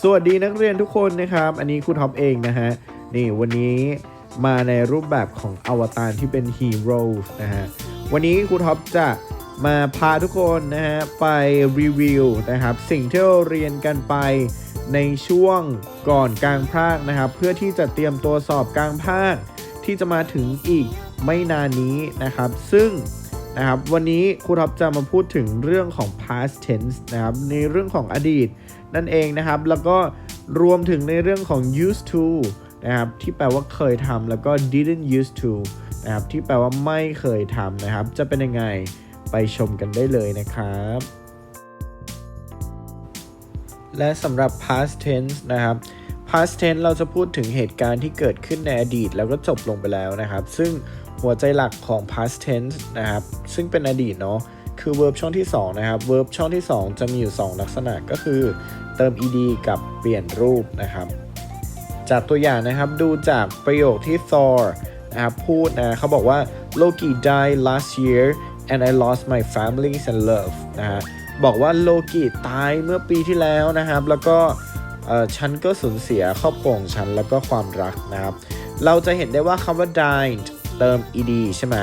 สวัสดีนักเรียนทุกคนนะครับ อันนี้ครูท็อปเองนะฮะ นี่วันนี้มาในรูปแบบของอวตารที่เป็นฮีโร่นะฮะ วันนี้ครูท็อปจะมาพาทุกคนนะฮะ ไปรีวิวนะครับ สิ่งที่เราเรียนกันไปในช่วงก่อนกลางภาคนะครับ เพื่อที่จะเตรียมตัวสอบกลางภาค ที่จะมาถึงอีกไม่นานนี้นะครับ ซึ่งนะครับวันนี้ครูท็อปจะมาพูดถึงเรื่องของ past tense นะครับในเรื่องของอดีต นั่นเองนะครับ แล้วก็รวมถึงในเรื่องของ used to นะครับ ที่แปลว่าเคยทำแล้วก็ didn't used to นะครับ ที่แปลว่าไม่เคยทำนะครับ จะเป็นยังไงไปชมกันได้เลยนะครับ และสำหรับ past tense นะครับ past tense เราจะพูดถึงเหตุการณ์ที่เกิดขึ้นในอดีต แล้วก็จบลงไปแล้วนะครับ ซึ่งหัวใจหลักของ past tense นะครับ ซึ่งเป็นอดีตเนาะ คือ verb ช่องที่2นะครับ verb ช่องที่ 2 จะมีอยู่ 2 ลักษณะก็คือ เติม ed กับเปลี่ยนรูปนะครับ จากตัวอย่างนะครับดูจากประโยคที่ Thor นะครับพูดนะเขาบอกว่า Loki died last year and I lost my family and love นะฮะบอกว่าโลกิตายเมื่อปีที่แล้วนะครับ แล้วก็ฉันก็สูญเสียครอบครัวของฉันแล้วก็ความรักนะครับ เราจะเห็นได้ว่าคำว่า died เติม ed ใช่ไหม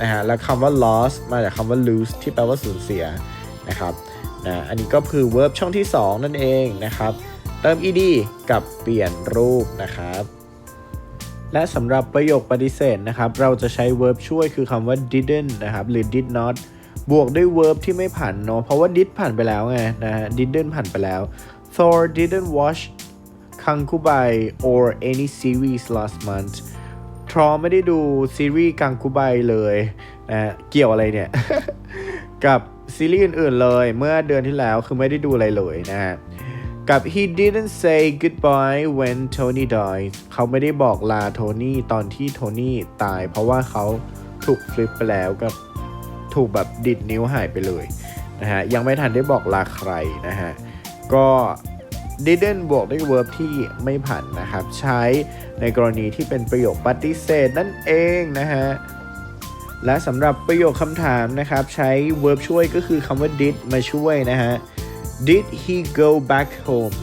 นะฮะแล้วคำว่า lost มาจากคำว่า lose ที่แปลว่าสูญเสียนะครับนะอันนี้ก็คือ verb ช่องที่ 2 นั่นเองนะครับ เติม ed กับเปลี่ยนรูปนะครับ และสำหรับประโยคปฏิเสธนะครับ เราจะใช้ verb ช่วยคือคำว่า didn't นะครับหรือ did not บวกด้วย verb ที่ไม่ผ่านเนาะเพราะว่า did ผ่านไปแล้วไงนะฮะ didn't ผ่านไปแล้ว Thor didn't watch Kankubai or any series last month ทรอไม่ได้ดูซีรีส์กังคูไบเลยนะเกี่ยวอะไรเนี่ย กับซีรีส์อื่นๆเลยเมื่อเดือนที่แล้วคือไม่ได้ดูอะไรเลยนะฮะกับ he didn't say goodbye when Tony died เขาไม่ได้บอกลาโทนี่ตอนที่โทนี่ตาย เพราะว่าเขาถูกฟลิปไปแล้วกับถูกแบบดิดนิ้วหายไปเลยนะฮะยังไม่ทันได้บอกลาใครนะฮะก็ didn't บวกด้วย verb ที่ไม่ผันนะครับ ใช้ในกรณีที่เป็นประโยคปฏิเสธนั่นเองนะฮะ และสำหรับประโยคคำถามนะครับ ใช้ verb ช่วยก็คือคำว่า did มาช่วยนะฮะ Did he go back home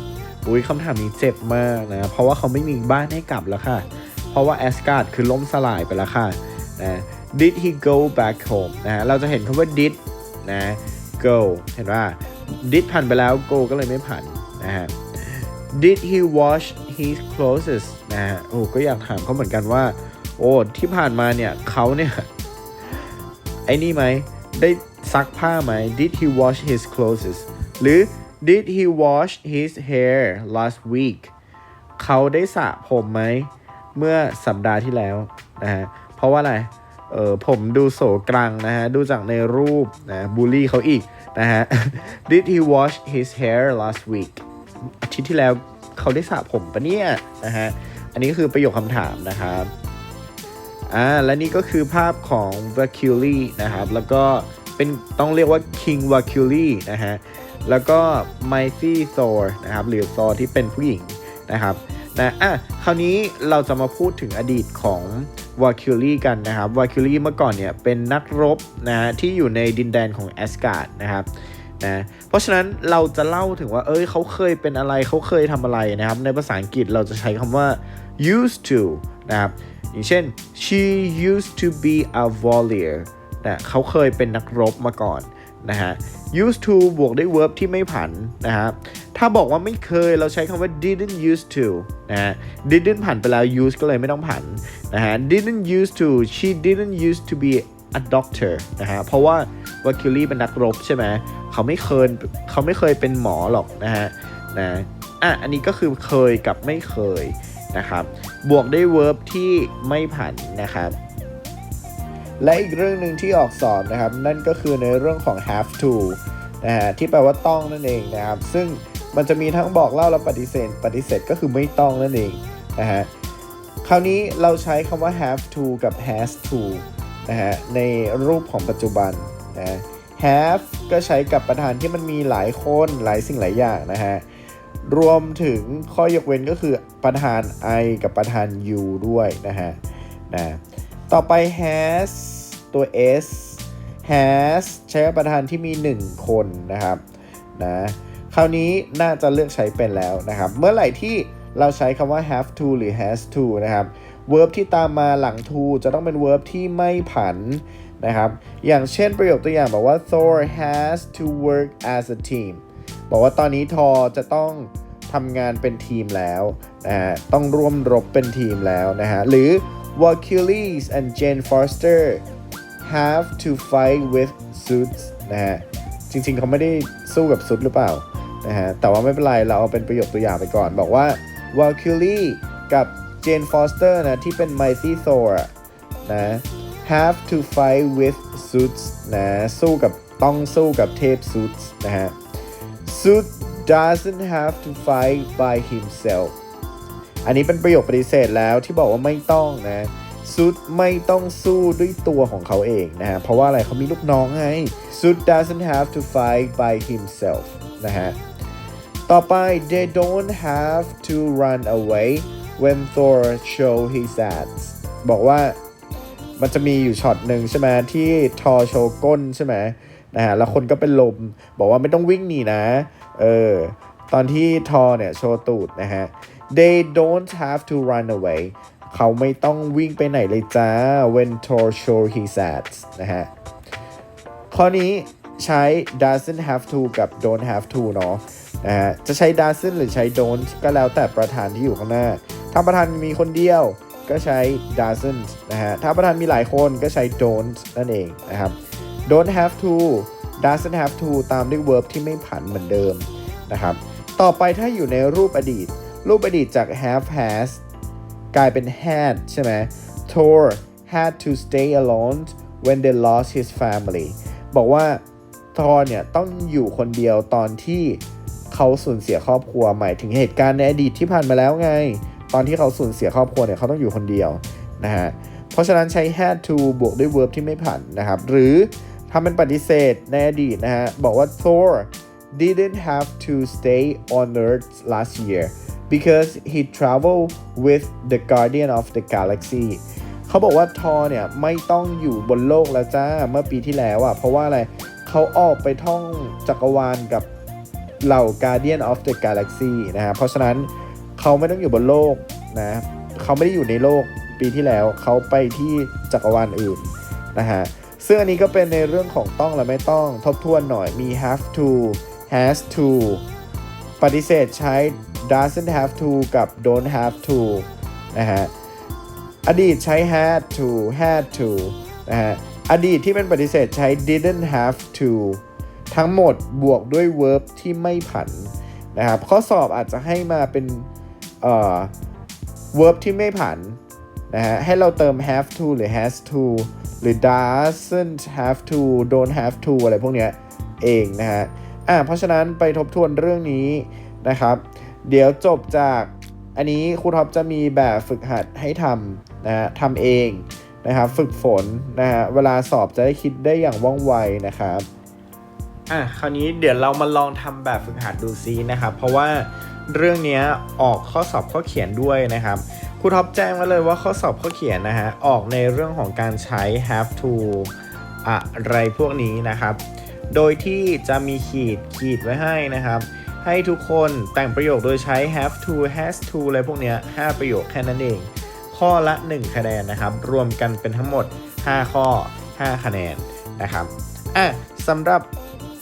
อุ้ยคำถามนี้เจ็บมากนะ เพราะว่าเขาไม่มีบ้านให้กลับแล้วค่ะ เพราะว่าแอสการ์ดคือล่มสลายไปแล้วค่ะนะ Did he go back home นะ เราจะเห็นคำว่า did นะ go เห็นว่า did ผ่านไปแล้ว go ก็เลยไม่ผ่าน นะฮะ Did he wash his clothes นะฮะโอ้ก็อยากถามเขาเหมือนกันว่า โอ้ที่ผ่านมาเนี่ยเขาเนี่ยไอ้นี่ไหมได้ซักผ้าไหม Did he wash his clothes หรือ Did he wash his hair last week เขาได้สระผมไหม เมื่อสัปดาห์ที่แล้วนะฮะ เพราะว่าอะไร เออผมดูโสกรังนะฮะ ดูจากในรูปนะบูลลี่เขาอีกนะฮะ Did he wash his hair last week อาทิตย์ที่แล้วเขาได้สระผมปะเนี่ยนะฮะอันนี้คือประโยคคำถามนะครับอ่าและนี่ก็คือภาพของ v a c u l i นะครับ แล้วก็เป็นต้องเรียกว่า King v a c u l i นะฮะแล้วก็ Mighty Thor นะครับหรือ Thor ที่เป็นผู้หญิงนะครับนะอะคราวนี้เราจะมาพูดถึงอดีตของ v a c u l i กันนะครับ v a c u l i เมื่อก่อนเนี่ยเป็นนักรบนะฮะที่อยู่ในดินแดนของแอสการ์ดนะครับ นะเพราะฉะนั้นเราจะเล่าถึงว่า เอ้ยเขาเคยเป็นอะไรเขาเคยทำอะไรนะครับ ในภาษาอังกฤษเราจะใช้คำว่า used to นะครับ อย่างเช่น she used to be a warrior นะเขาเคยเป็นนักรบมาก่อนนะฮะ used to บวกด้วย verb ที่ไม่ผันนะฮะ ถ้าบอกว่าไม่เคยเราใช้คำว่า didn't used to นะฮะ didn't ผันไปแล้ว use ก็เลยไม่ต้องผันนะฮะ didn't used to she didn't used to be a doctor นะฮะ เพราะว่า w a k u l i เป็นนักรบใช่ไหมเขาไม่เคยเขาไม่เคยเป็นหมอหรอกนะฮะนะอะอันนี้ก็คือเคยกับไม่เคยนะครับบวกด้วย verb ที่ไม่ผันนะครับและอีกเรื่องหนึ่งที่ออกสอนนะครับ นั่นก็คือในเรื่องของ have to นะฮะที่แปลว่าต้องนั่นเองนะครับ ซึ่งมันจะมีทั้งบอกเล่าและปฏิเสธ ปฏิเสธก็คือไม่ต้องนั่นเองนะฮะคราวนี้เราใช้คำว่า have to กับ has to นะฮะในรูปของปัจจุบันนะ have ก็ใช้กับประธานที่มันมีหลายคนหลายสิ่งหลายอย่างนะฮะ รวมถึงข้อยกเว้นก็คือประธาน I กับประธาน U ด้วยนะฮะนะต่อไป has ตัว s has ใช้กับประธานที่มี 1 คนนะครับนะคราวนี้น่าจะเลือกใช้เป็นแล้วนะครับ เมื่อไหร่ที่เราใช้คำว่า have to หรือ has to นะครับ verb ที่ตามมาหลัง to จะต้องเป็น verb ที่ไม่ผันนะครับ อย่างเช่นประโยคตัวอย่างบอกว่า Thor has to work as a team บอกว่าตอนนี้ทอจะต้องทำงานเป็นทีมแล้วนะฮะต้องร่วมรบเป็นทีมแล้วนะฮะ หรือ Hercules and Jane Foster have to fight with suits นะฮะ จริงๆ เขาไม่ได้สู้กับซุดหรือเปล่านะฮะ แต่ว่าไม่เป็นไร เราเอาเป็นประโยคตัวอย่างไปก่อน บอกว่า Valkyrie กับ เจนฟอสเตอร์นะที่เป็นไมซี่โซะนะ have to fight with suits นะสู้กับต้องสู้กับเทพสูทนะฮะ suit doesn't have to fight by himself อันนี้เป็นประโยคปฏิเสธแล้วที่บอกว่าไม่ต้องนะ สุดไม่ต้องสู้ด้วยตัวของเขาเองนะฮะ เพราะว่าอะไรเขามีลูกน้องไง สุด doesn't have to fight by himself นะฮะ ต่อไป they don't have to run away when Thor show his ads บอกว่ามันจะมีอยู่ช็อตหนึ่งใช่ไหมที่ทอโชว์ก้นใช่ไหมนะฮะแล้วคนก็เป็นลม บอกว่าไม่ต้องวิ่งหนีนะ เออ ตอนที่ทอเนี่ย โชว์ตูดนะฮะ they don't have to run away เขาไม่ต้องวิ่งไปไหนเลยจ้า when Thor show his ads นะฮะ ข้อนี้ใช้ doesn't have to กับ don't have to เนาะนะฮะ จะใช้ doesn't หรือใช้ don't ก็แล้วแต่ประธานที่อยู่ข้างหน้า ถ้าประธานมีคนเดียวก็ใช้ doesn't นะฮะ ถ้าประธานมีหลายคนก็ใช้ don't นั่นเองนะครับ don't have to doesn't have to ตามด้วย verb ที่ไม่ผันเหมือนเดิมนะครับ ต่อไปถ้าอยู่ในรูปอดีต รูปอดีตจาก have has กลายเป็น had ใช่ไหม Thor had to stay alone when they lost his family บอกว่าทอเนี่ย ต้องอยู่คนเดียวตอนที่เขาสูญเสียครอบครัวหมายถึงเหตุการณ์ในอดีตที่ผ่านมาแล้วไง ตอนที่เขาสูญเสียครอบครัวเนี่ยเขาต้องอยู่คนเดียวนะฮะเพราะฉะนั้นใช้ had to บวกด้วย verb ที่ไม่ผันนะครับ หรือทำเป็นปฏิเสธในอดีตนะฮะ บอกว่า Thor didn't have to stay on Earth last year because he traveled with the Guardian of the Galaxy เขาบอกว่าทอเนี่ยไม่ต้องอยู่บนโลกแล้วจ้า เมื่อปีที่แล้วอะ่ะเพราะว่าอะไรเขาออกไปท่องจักรวาลกับเหล่า Guardian of the Galaxy นะฮะเพราะฉะนั้น เขาไม่ต้องอยู่บนโลกนะเขาไม่ได้อยู่ในโลกปีที่แล้วเขาไปที่จักรวาลอื่นนะฮะซึ่งอันนี้ก็เป็นในเรื่องของต้องและไม่ต้องทบทวนหน่อยมี have to has to ปฏิเสธใช้ doesn't have to กับ don't have to นะฮะอดีตใช้ had to had to นะฮะอดีตที่เป็นปฏิเสธใช้ didn't have to ทั้งหมดบวกด้วย verb ที่ไม่ผันนะครับข้อสอบอาจจะให้มาเป็น เอ่อ verb ที่ไม่ผันนะฮะให้เราเติม have to หรือ has to หรือ doesn't have to don't have to อะไรพวกเนี้ยเองนะฮะอ่าเพราะฉะนั้นไปทบทวนเรื่องนี้นะครับ เดี๋ยวจบจากอันนี้ครูท็อปจะมีแบบฝึกหัดให้ทำนะฮะทำเองนะครับฝึกฝนนะฮะเวลาสอบจะได้คิดได้อย่างว่องไวนะครับอะคราวนี้เดี๋ยวเรามาลองทำแบบฝึกหัดดูซินะครับเพราะว่า เรื่องนี้ออกข้อสอบข้อเขียนด้วยนะครับครูท็อปแจ้งไว้เลยว่าข้อสอบข้อเขียนนะฮะออกในเรื่องของการใช้ have to อะไรพวกนี้นะครับ โดยที่จะมีขีดขีดไว้ให้นะครับ ให้ทุกคนแต่งประโยคโดยใช้ have to has to อะไรพวกนี้5ประโยคแค่นั้นเอง ข้อละ 1 คะแนนนะครับ รวมกันเป็นทั้งหมด 5 ข้อ 5 คะแนนนะครับอะสำหรับ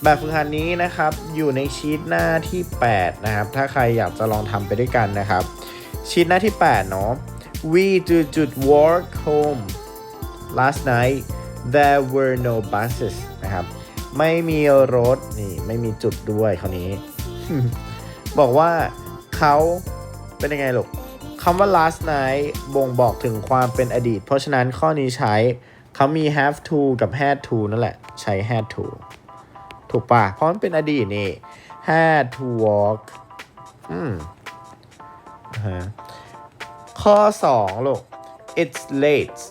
แบบฝึกหัดนี้นะครับอยู่ในชีตหน้าที่ 8 นะครับ ถ้าใครอยากจะลองทำไปด้วยกันนะครับ ชีตหน้าที่ 8 เนาะ we do jude walk home last night there were no buses นะครับ ไม่มีรถนี่ไม่มีจุดด้วยคราวนี้ บอกว่าเขาเป็นยังไงลูกคำว่า last night บ่งบอกถึงความเป็นอดีต เพราะฉะนั้นข้อนี้ใช้เขามี have to กับ had to นั่นแหละ ใช้ had to ถูกปะเพราะมันเป็นอดีตนี่ had to walk อืมฮะข้อ2ลูก it's late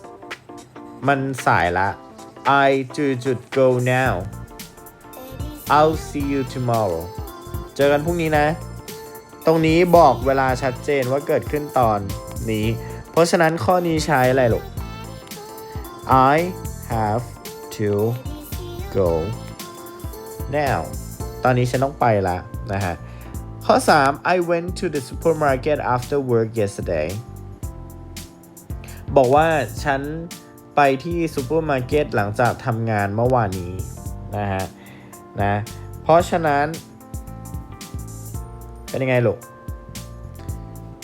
มันสายละ I do should go now I'll see you tomorrow เจอกันพรุ่งนี้นะ ตรงนี้บอกเวลาชัดเจนว่าเกิดขึ้นตอนนี้ เพราะฉะนั้นข้อนี้ใช้อะไรลูก I have to go now ตอนนี้ฉันต้องไปละนะฮะ ข้อ 3 I went to the supermarket after work yesterday บอกว่าฉันไปที่ซูเปอร์มาร์เก็ตหลังจากทำงานเมื่อวานนี้นะฮะนะเพราะฉะนั้น เป็นยังไงลูก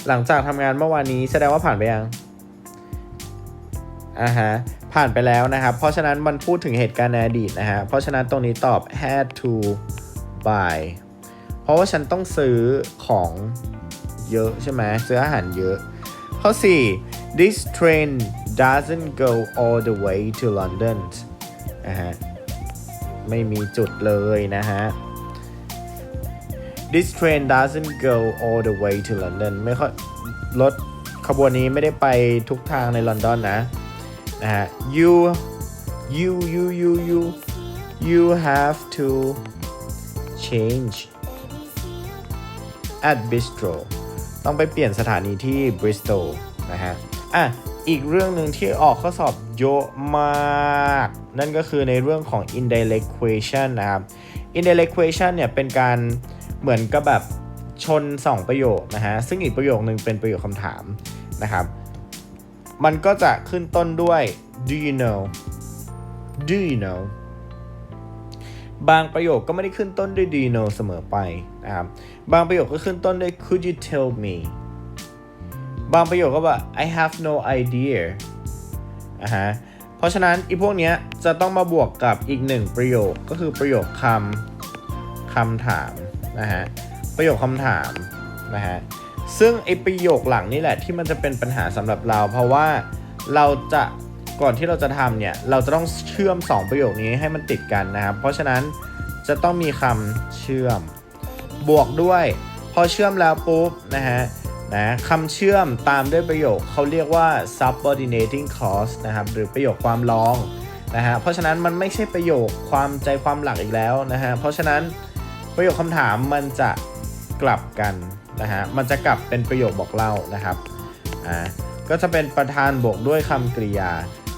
หลังจากทำงานเมื่อวานนี้แสดงว่าผ่านไปยังอ่าฮะ ผ่านไปแล้วนะครับ เพราะฉะนั้นมันพูดถึงเหตุการณ์ในอดีตนะฮะ เพราะฉะนั้นตรงนี้ตอบ had to buy เพราะว่าฉันต้องซื้อของเยอะใช่ไหมซื้ออาหารเยอะ ข้อ 4 this train doesn't go all the way to London นะฮะ ไม่มีจุดเลยนะฮะ this train doesn't go all the way to London ไม่ค่อยรถขบวนนี้ไม่ได้ไปทุกทางในลอนดอนนะ นะฮะ you you you you you you have to change at bistro ต้องไปเปลี่ยนสถานีที่ Bristol นะฮะ อะ อีกเรื่องหนึ่งที่ออกข้อสอบเยอะมาก นั่นก็คือในเรื่องของ indirect question นะครับ indirect question เนี่ยเป็นการเหมือนกับแบบชน 2 ประโยคนะฮะ ซึ่งอีกประโยคนึงเป็นประโยคคำถามนะครับ มันก็จะขึ้นต้นด้วย do you know do you know บางประโยคก็ไม่ได้ขึ้นต้นด้วย do you know เสมอไปนะครับ บางประโยคก็ขึ้นต้นด้วย could you tell me บางประโยคก็แบบ I have no idea อะฮะ เพราะฉะนั้นอีพวกเนี้ยจะต้องมาบวกกับอีกหนึ่งประโยคก็คือประโยคคำคำถามนะฮะ ประโยคคำถามนะฮะ ซึ่งไอประโยคหลังนี่แหละที่มันจะเป็นปัญหาสำหรับเรา เพราะว่าเราจะก่อนที่เราจะทำเนี่ยเราจะต้องเชื่อม 2 ประโยคนี้ให้มันติดกันนะครับ เพราะฉะนั้นจะต้องมีคำเชื่อม บวกด้วย พอเชื่อมแล้วปุ๊บนะฮะนะคำเชื่อมตามด้วยประโยคเขาเรียกว่า subordinating clause นะครับหรือประโยคความรองนะฮะเพราะฉะนั้นมันไม่ใช่ประโยคความใจความหลักอีกแล้วนะฮะเพราะฉะนั้นประโยคคำถามมันจะกลับกัน นะฮะมันจะกลับเป็นประโยคบอกเล่านะครับอ่าก็จะเป็นประธานบวกด้วยคำกริยา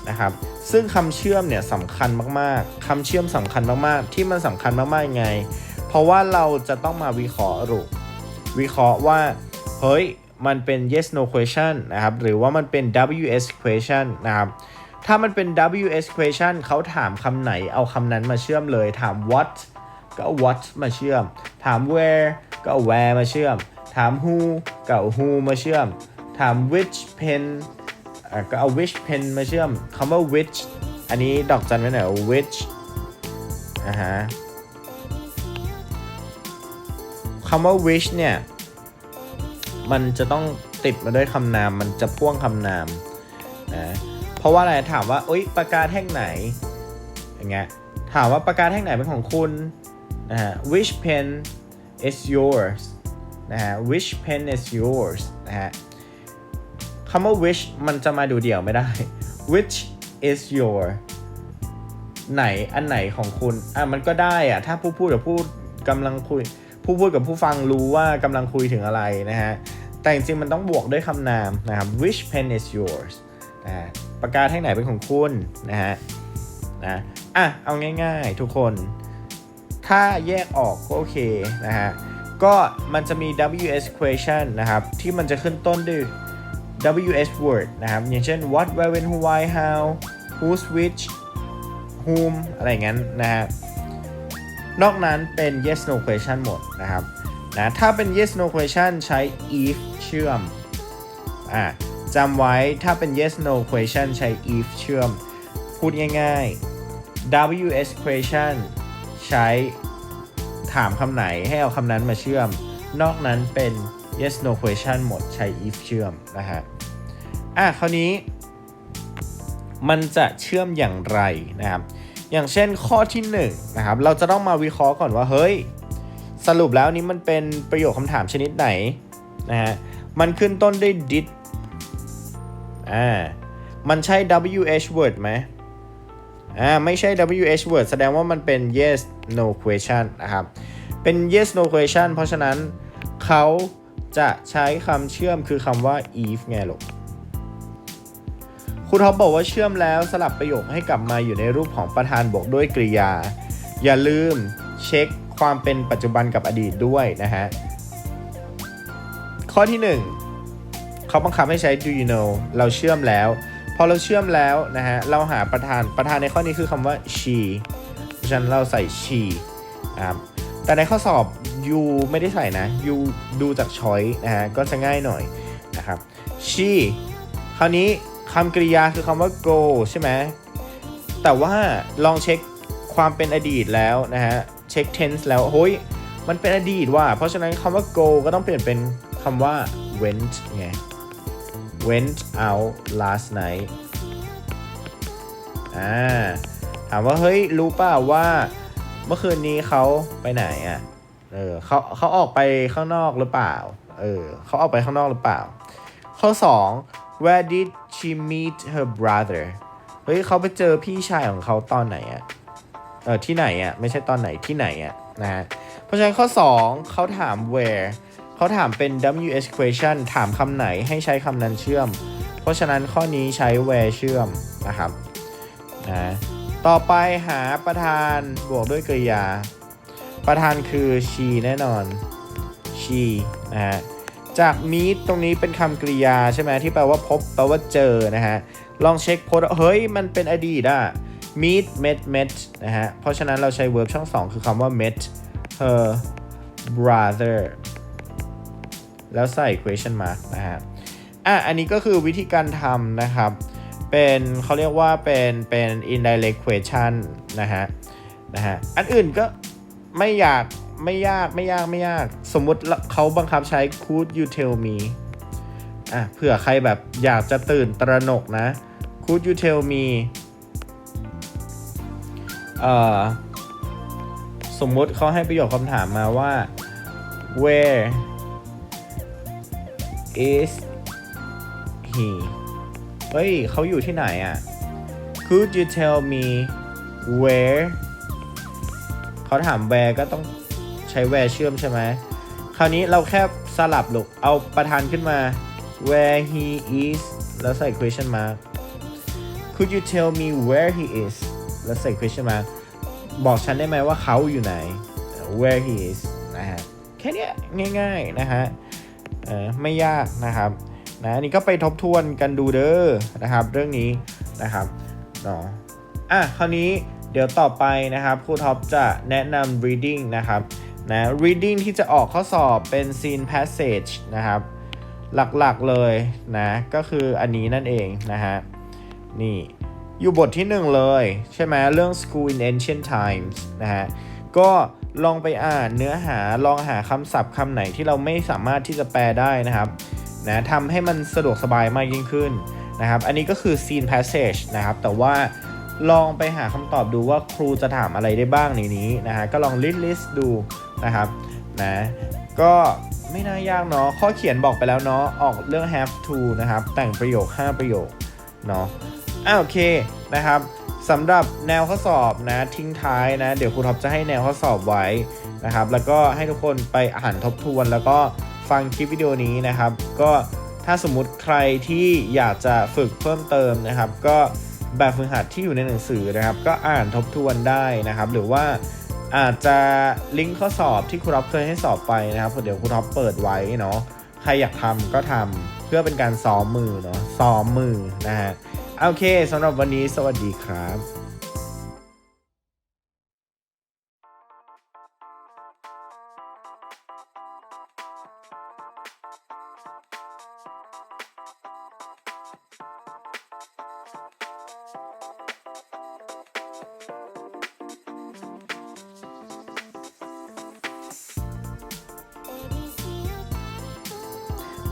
นะครับซึ่งคำเชื่อมเนี่ยสำคัญมากๆคำเชื่อมสำคัญมากๆ ที่มันสำคัญมากๆยังไง เพราะว่าเราจะต้องมาวิเคราะห์รูวิเคราะห์ว่า เฮ้ย มันเป็น yes no question นะครับ หรือว่ามันเป็น WS question นะครับ ถ้ามันเป็น WS question เขาถามคำไหนเอาคำนั้นมาเชื่อมเลย ถาม what ก็ what มาเชื่อม ถาม where ก็ where มาเชื่อม ถาม who ก็เอา who มาเชื่อม ถาม which pen ก็เอา which pen มาเชื่อมคำว่า which อันนี้ดอกจันไว้หน่อย which อ่าฮะคำว่า wish เนี่ย มันจะต้องติดมาด้วยคำนาม มันจะพ่วงคำนามนะเพราะว่าอะไรถามว่าเอ้ยปากกาแท่งไหนอย่างเงี้ยถามว่าปากกาแท่งไหนเป็นของคุณนะฮะ which pen is yours นะฮะ which pen is yours นะฮะคำว่า which มันจะมาดูเดี่ยวไม่ได้ which is your ไหนอันไหนของคุณ อะมันก็ได้อะถ้าผู้พูดกับผู้กำลังคุย ผู้พูดกับผู้ฟังรู้ว่ากำลังคุยถึงอะไรนะฮะ แต่จริงๆมันต้องบวกด้วยคำนามนะครับ which pen is yours นะฮะปากกาแท่งไหนเป็นของคุณนะฮะนะอะเอาง่ายๆทุกคน ถ้าแยกออกก็โอเคนะฮะ ก็มันจะมี WS question นะครับ ที่มันจะขึ้นต้นด้วย WS word นะครับ อย่างเช่น what where when who why how who's which whom อะไรงั้นนะฮะนอกนั้นเป็น yes no question หมดนะครับนะถ้าเป็น yes no question ใช้ if เชื่อมอะจำไว้ถ้าเป็น yes no question ใช้ if เชื่อม พูดง่ายๆ WS question ใช้ ถามคำไหนให้เอาคำนั้นมาเชื่อม นอกนั้นเป็น yes no question หมดใช้ if เชื่อมนะฮะอะคราวนี้ มันจะเชื่อมอย่างไรนะครับ อย่างเช่นข้อที่1นนะครับ เราจะต้องมาวิเคราะห์ก่อนว่า เฮ้ย สรุปแล้วนี้มันเป็นประโยคคำถามชนิดไหนนะฮะ มันขึ้นต้นด้วย did อ่า มันใช่ WH word ไหม อ่าไม่ใช่ WH word แสดงว่ามันเป็น yes no question นะครับ เป็น yes no question เพราะฉะนั้นเขาจะใช้คำเชื่อมคือคำว่า if ไงลูกครูท็อปบอกว่าเชื่อมแล้วสลับประโยคให้กลับมาอยู่ในรูปของประธานบวกด้วยกริยา อย่าลืมเช็คความเป็นปัจจุบันกับอดีตด้วยนะฮะ ข้อที่หนึ่งเขาบังคับให้ใช้ do you know เราเชื่อมแล้ว พอเราเชื่อมแล้วนะฮะ เราหาประธาน ประธานในข้อนี้คือคำว่า she ฉะนั้นเราใส่ she นะครับแต่ในข้อสอบ you ไม่ได้ใส่นะ you ดูจาก choice นะฮะ ก็จะง่ายหน่อยนะครับ she คราวนี้คำกริยาคือคำว่า go ใช่ไหม แต่ว่าลองเช็คความเป็นอดีตแล้วนะฮะ เช็ค tense แล้วเฮ้ย มันเป็นอดีตว่ะ เพราะฉะนั้นคำว่า go ก็ต้องเปลี่ยนเป็นคำว่า went ไง went out last night อ่าถามว่าเฮ้ยรู้ป่าว่าเมื่อคืนนี้เขาไปไหนอะ เออเขาเขาออกไปข้างนอกหรือเปล่า เออเขาออกไปข้างนอกหรือเปล่า ข้อ 2 where did she meet her brother เฮ้ยเขาไปเจอพี่ชายของเขาตอนไหนอะเออที่ไหนอะไม่ใช่ตอนไหนที่ไหนอะนะฮะ เพราะฉะนั้นข้อ 2เขาถาม where เขาถามเป็น WH question ถามคำไหนให้ใช้คำนั้นเชื่อม เพราะฉะนั้นข้อนี้ใช้ where เชื่อมนะครับนะต่อไปหาประธานบวกด้วยกริยา ประธานคือ she แน่นอน she นะฮะจาก meet ตรงนี้เป็นคำกริยาใช่ไหมที่แปลว่าพบแปลว่าเจอนะฮะ ลองเช็คโพสเฮ้ย มันเป็นอดีตอะ meet met met นะฮะ เพราะฉะนั้นเราใช้ verb ช่อง 2 คือคำว่า met her brother แล้วใส่ question mark นะฮะอะอันนี้ก็คือวิธีการทำนะครับ เป็นเขาเรียกว่าเป็นเป็น indirect question นะฮะนะฮะอันอื่นก็ไม่อยากไม่ยากไม่ยากไม่ยาก สมมุติเขาบังคับใช้ could you tell me อะเผื่อใครแบบอยากจะตื่นตระหนกนะ could you tell me เอ่อสมมุติเขาให้ประโยคคำถามมาว่า where is he เฮ้ยเขาอยู่ที่ไหนอะ could you tell me where เขาถาม where ก็ต้องใช้ where เชื่อมใช่ไหม คราวนี้เราแค่สลับลูก เอาประธานขึ้นมา where he is แล้วใส่ question mark could you tell me where he is แล้วใส่ question mark บอกฉันได้ไหมว่าเขาอยู่ไหน where he is นะฮะ แค่นี้ง่าย ๆ นะฮะ เออไม่ยากนะครับนะอันนี่ก็ไปทบทวนกันดูเด้อนะครับ เรื่องนี้นะครับเนาะอะคราวนี้เดี๋ยวต่อไปนะครับครูท็อปจะแนะนำ reading นะครับนะ reading ที่จะออกข้อสอบเป็น scene passage นะครับ หลักๆเลยนะก็คืออันนี้นั่นเองนะฮะนี่อยู่บทที่หนึ่งเลย ใช่ไหมเรื่อง school in ancient times นะฮะก็ ลองไปอ่านเนื้อหาลองหาคำศัพท์คำไหนที่เราไม่สามารถที่จะแปลได้นะครับนะทำให้มันสะดวกสบายมากยิ่งขึ้นนะครับ อันนี้ก็คือ scene passage นะครับ แต่ว่าลองไปหาคำตอบดูว่าครูจะถามอะไรได้บ้างในนี้นะฮะ ก็ลอง list list ดูนะครับนะ ก็ไม่น่ายากเนาะ ข้อเขียนบอกไปแล้วเนาะ ออกเรื่อง have to นะครับ แต่งประโยค 5 ประโยคเนาะอ่าโอเคนะครับ สำหรับแนวข้อสอบนะทิ้งท้ายนะ เดี๋ยวครูท็อปจะให้แนวข้อสอบไว้นะครับ แล้วก็ให้ทุกคนไปอ่านทบทวน แล้วก็ฟังคลิปวิดีโอนี้นะครับ ก็ถ้าสมมุติใครที่อยากจะฝึกเพิ่มเติมนะครับ ก็แบบฝึกหัดที่อยู่ในหนังสือนะครับ ก็อ่านทบทวนได้นะครับ หรือว่าอาจจะลิงก์ข้อสอบที่ครูท็อปเคยให้สอบไปนะครับเดี๋ยวครูท็อปเปิดไว้เนาะใครอยากทำก็ทำเพื่อเป็นการซ้อมมือเนาะซ้อมมือนะฮะ โอเคสำหรับวันนี้สวัสดีครับ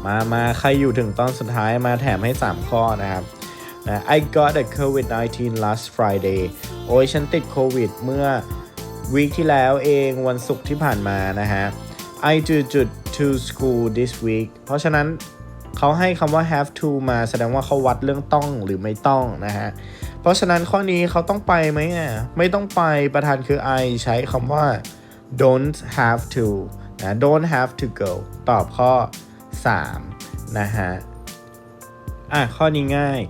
มา มา ใครอยู่ถึงตอนสุดท้ายมาแถมให้ 3 ข้อนะครับ นะ I got a COVID-19 last Friday โอ้ยฉันติดโควิดเมื่อวีคที่แล้วเองวันศุกร์ที่ผ่านมานะฮะ I do to to school this week เพราะฉะนั้นเขาให้คำว่า have to มาแสดงว่าเขาวัดเรื่องต้องหรือไม่ต้องนะฮะ เพราะฉะนั้นข้อนี้เขาต้องไปไหมอะ ไม่ต้องไปประธานคือ I ใช้คำว่า don't have to นะ don't have to go ตอบข้อ 3 นะฮะ อะ ข้อนี้ง่าย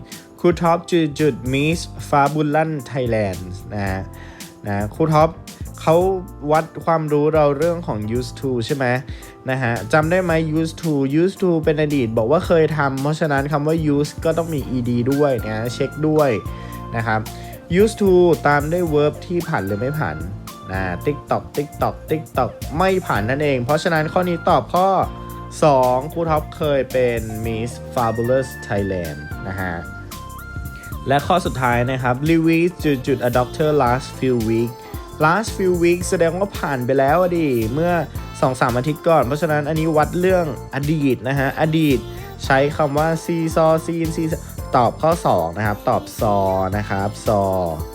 รูท็อปจุดจุดมิสฟาบุลันไทยแลนด์นะฮะนะครูท็อปเขาวัดความรู้เราเรื่องของ used to ใช่ไหมนะฮะจำได้ไหม used to used to เป็นอดีตบอกว่าเคยทำเพราะฉะนั้นคำว่า use ก็ต้องมี ed ด้วยนะเช็คด้วยนะครับ used to ตามด้วย verb ที่ผ่านหรือไม่ผ่านนะ tiktok tiktok tiktok ไม่ผ่านนั่นเอง เพราะฉะนั้นข้อนี้ตอบข้อ 2ครูท็อปเคยเป็น Miss Fabulous Thailand นะฮะ และข้อสุดท้ายนะครับ Lewis จุดจุด a doctor last few week last few week แสดงว่าผ่านไปแล้วอะดิ เมื่อ 2-3 อาทิตย์ก่อน เพราะฉะนั้นอันนี้วัดเรื่องอดีตนะฮะ อดีตใช้คำว่า see saw see see ตอบข้อ 2 นะครับ ตอบ saw นะครับ saw